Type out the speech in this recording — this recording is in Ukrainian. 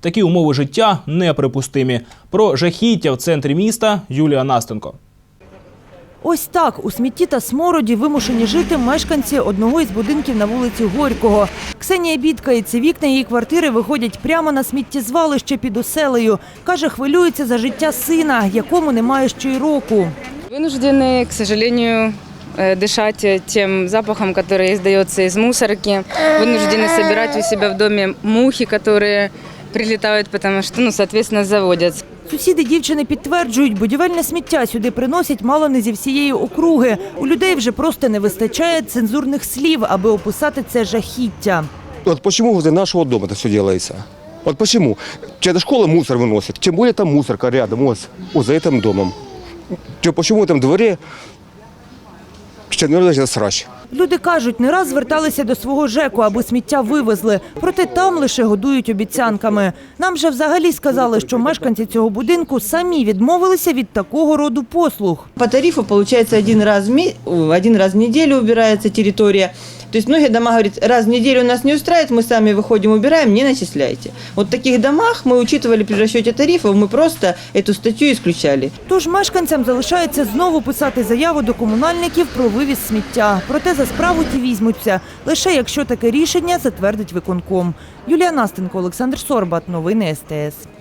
Такі умови життя неприпустимі. Про жахіття в центрі міста Юлія Настенко. Ось так у смітті та смороді вимушені жити мешканці одного із будинків на вулиці Горького. Ксенія бідкається, вікна її квартири виходять прямо на сміттєзвалище під оселею. Каже, хвилюється за життя сина, якому немає ще й року. Вынуждены, к сожалению, э, дышать э, тем запахом, который издается из мусорки. Вынуждены собирать у себя в доме мухи, которые прилетают, потому что, ну, соответственно, заводятся. Сусіди дівчини підтверджують, будівельне сміття сюди приносять мало не зі всієї округи. У людей вже просто не вистачає цензурних слів, аби описати це жахіття. Вот почему возле нашего дома это все делается? Вот почему? Чья-то школа мусор выносит, тем более там мусорка рядом, вот, вот за этим домом. Чё, Почему в этом дворе чернорный срач? Люди кажуть, не раз зверталися до свого ЖЕКу, аби сміття вивезли. Проте там лише годують обіцянками. Нам же взагалі сказали, що мешканці цього будинку самі відмовилися від такого роду послуг. По тарифу получается один раз, в ме- один раз в неделю убирается территория. То есть многие дома говорят, раз в неделю нас не устраивает, мы сами выходим, убираем, не начисляйте. Вот в таких домах мы учитывали при расчете тарифов, мы просто эту статью исключали. Тож мешканцям залишається знову писати заяву до комунальників про вивіз сміття. Проте за справу ті візьмуться, лише якщо таке рішення затвердить виконком. Юлія Настенко, Олександр Сорбат. Новини СТС.